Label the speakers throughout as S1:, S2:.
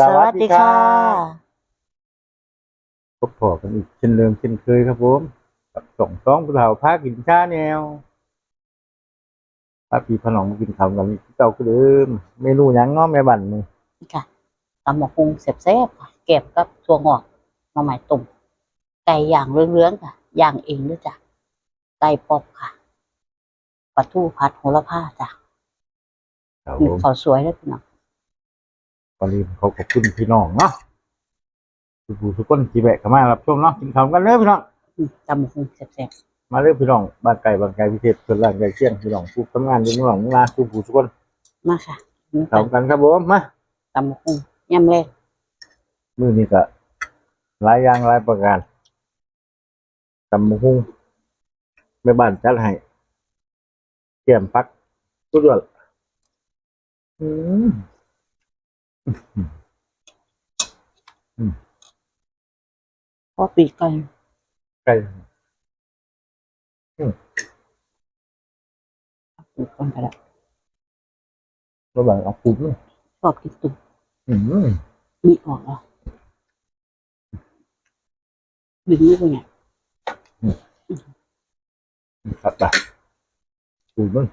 S1: สวัสดีค่ะ
S2: พบพอกันอีกเช่นเดิมเช่นเคยครับผมกับสองสองผู้เฒ่าพากินชาแนวพาพี่พน้องมากินข้าวกันอีกที่เก่าคือเดิมเมนูหยังง้อแม่บั่นนี่
S1: นี่ค่ะตำหมกฮุงแซ่บๆค่ะเก็บกับถั่วงอกมาใหม่ตุ่มไก่ย่างเลื้องๆค่ะย่างเองด้วยจ้ะไก่ป๊อบค่ะปลาทูผัดโหระพาจ้ะ
S2: ครับผ
S1: มี
S2: ม
S1: ข้าวสวยด้วยพี่น้อง
S2: ตอนนี้เขาขอบคุณพี่น้องเนาะทุกผู้ทุกคนที่แบกเข้ามารับชมเนาะกินข้าวกันเลยพี่น้อง
S1: อืมตำหมกฮุงแซ่บ
S2: มาเริ่มพี่น้องบ้านไก่บ้านไก่พิเศษส่วนร่างไก่เชี่ยงพี่น้องผู้ทำงานอยู่เมืองลาทุกผู้ทุกคน
S1: ๆมาค่ะนี่
S2: ข้าวกันครับผมมา
S1: ตำหมกฮุงย่ำแรก
S2: มื้อนี้ก็หลายอย่างหลายประการตำบักหุ่งแม่บ้านจัดให้เตรียมพักสุดยอดอืม
S1: พอปีกไก่
S2: ไก่
S1: ปีกก่อนไปแล้
S2: ระหว่างเอาปุ๊บเลย
S1: ชอบกินตุ่ม
S2: อืม
S1: มีออกเหรอดึงนี่เป็นไง
S2: ตัดไปปุ๊บมัน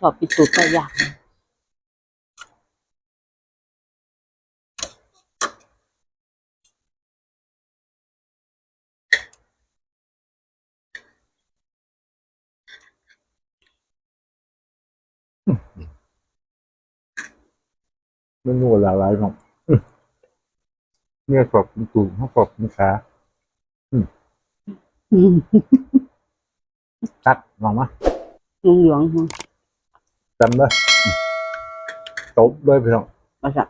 S1: ชอบกินตุ่มไก่ย่าง
S2: เมนูหลากหลายเนาะอืมเนี่ยกรอบกินตูเขากรอบกินขาตัดลองมา
S1: เหลืองๆ
S2: จำเลยอืมตบเลยพี่น้อง
S1: มาจ้ะ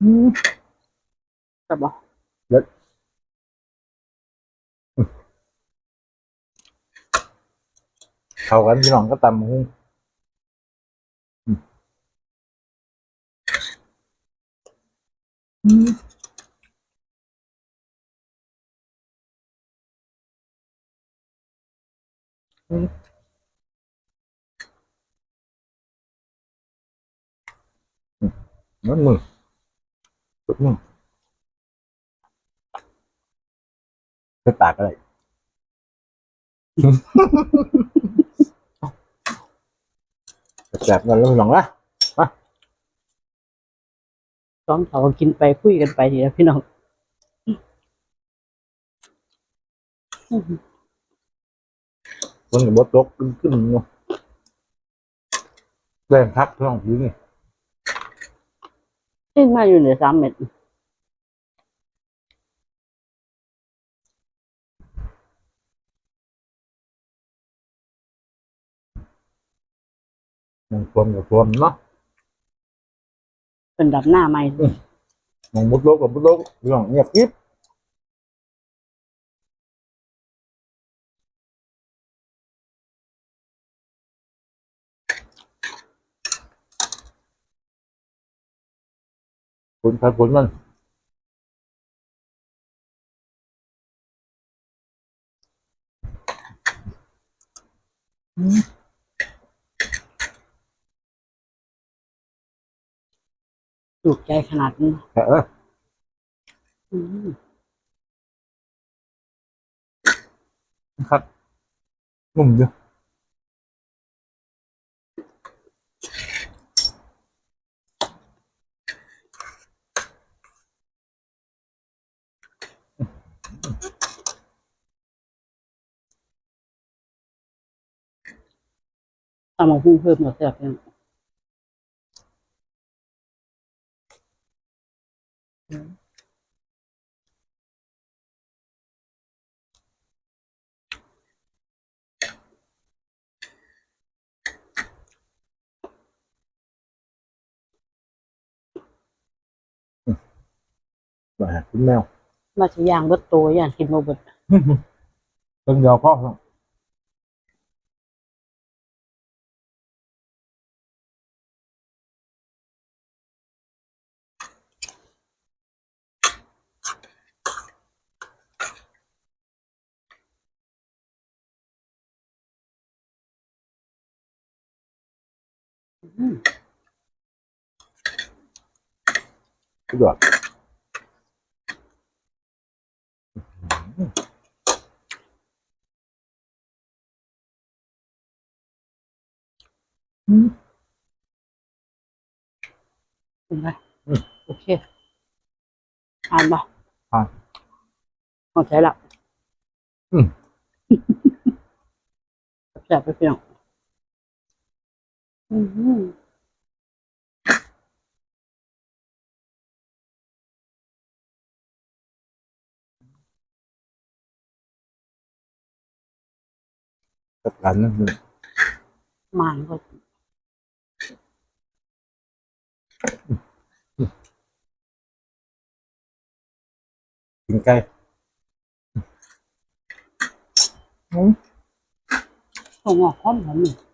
S2: อืม
S1: กระบอก
S2: เข้ากันพี่น้องก็ตำบักหุ่งอืม อืมอืมอืมนั่นมือสุดมือไปปากอะไรแสบกันแล้วพี่น้องละ
S1: สองเขากินไปคุยกันไปทีละพี่น้อง
S2: คนกับบดตกขึ้นขึ้นเนาะแรงพักท้องพื้นนี่
S1: ขึ้นมาอยู่เหนือสามเม็ด
S2: มันรวมกับรวมเนาะ
S1: เป็นดับหน้าใหม่
S2: มองบดโลกกับบดโลกพี่องเงียบกริบ ผลพัดผลมัน
S1: ถูกใจขนาดนี้
S2: เออ
S1: อืม
S2: ครับนุ่มเยอะ
S1: ตำมะฮุ่งเพิ่มหมดเสียบเลย
S2: มาหาคุณแมว
S1: มาจะย่างเบิดตัวอย่างกินโมเบิด
S2: เพิ่งเดียวก็
S1: อืม
S2: สุดยอดอืม
S1: เป็นไง
S2: อืม
S1: โอเคอ่านปะ
S2: อ่าน
S1: เข้าใจละ
S2: อืม
S1: แซ่บไปเพียงอื ม
S2: กับกันนะ
S1: มันก็
S2: กินไก่อืม
S1: ถั่ว งอกหอมหอมนี่
S2: ปลา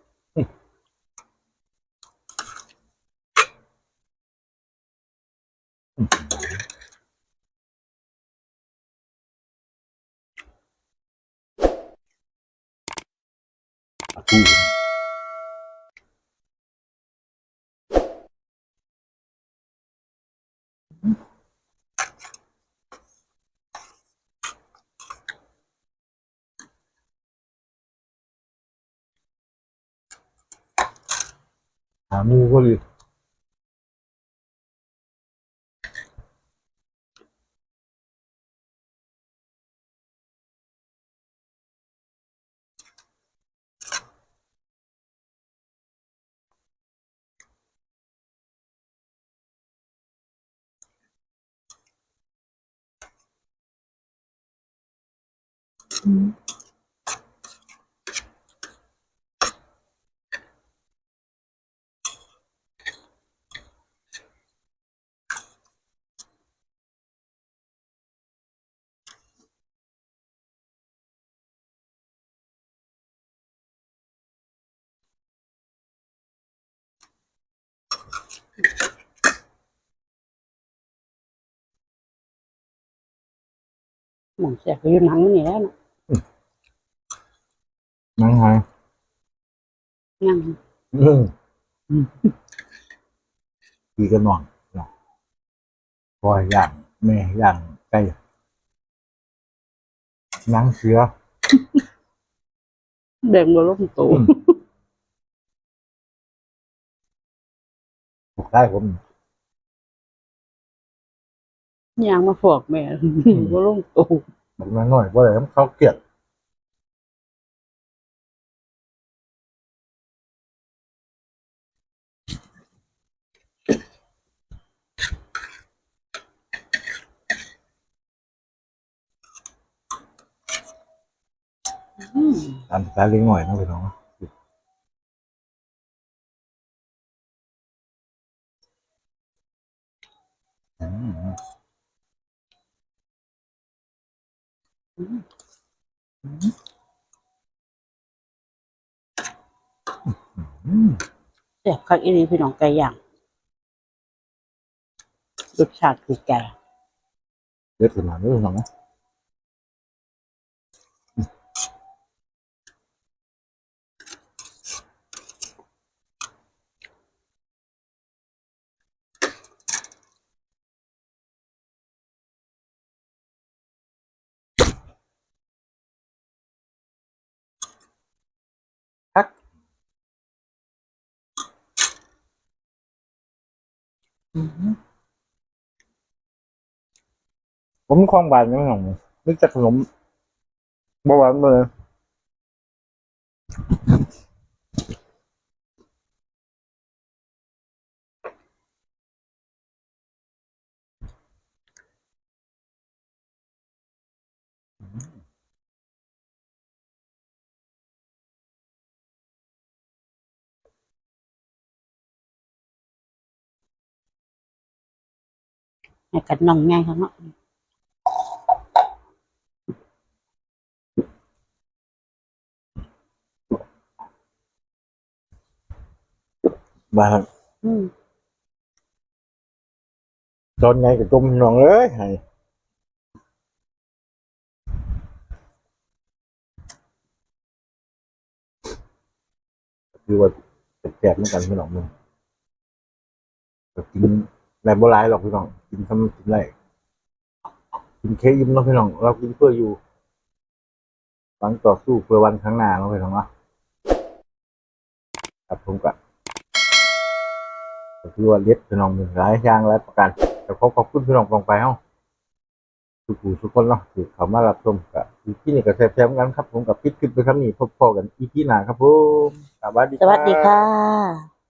S2: ทูหาหมูก็ ดี
S1: หนังแซ่บก็อยู่ห นังมันนี่แหล้วนะ
S2: นังไง
S1: ยัง
S2: อืม
S1: อืม
S2: ดีกันหน่องเนาะพอย่างแม่ย่างไก่หนังเสือ
S1: แบ่งมาลงโต
S2: อืมถูกได้ผม
S1: ยางมาฟอกแม่มาลงโต
S2: มันมาหน่อยเพราะอะไรเขาเกลียด ตามสไตล์เลี้ยงหน่อยนะพี่น้องอืมอืม
S1: แซ่บคักอีหลีพี่น้องไก่ย่างรสชาติคือไก่
S2: เด็ดขนาดนี้พี่น้องนะ ผมมีความหวานไม่หน่องนึกจากขนมบาหวานเลย
S1: ให้กันน้องง่ายครับเนาะ
S2: บาน
S1: อืม
S2: ตอนไงกับจมหนองเอ้ยให้คือว่าแจกเหมือนกันพี่น้องมึงก็กิน ในโบราณหรอกพี่น้องกินทำกินไรกินเค้กยิ้มเนาะพี่น้องเรากินเพื่ออยู่หวังต่อสู้เพื่อวันข้างหน้าเนาะพี่น้องเนาะครับผมก็ก็คือว่าเล็ดพี่น้องมีหลายอย่างหลายประการแต่ขอขอบคุณพี่น้องกองไปเฮาทุกผู้ทุกคนเนาะที่เขามารับชมกับอีพี่นี้ก็แซ่บๆกันครับ ผมกับพิดขึ้นไปครับนี่พบพอกันอีพี่หนาครับผมสวัสดี
S1: สวัสดีค่ะ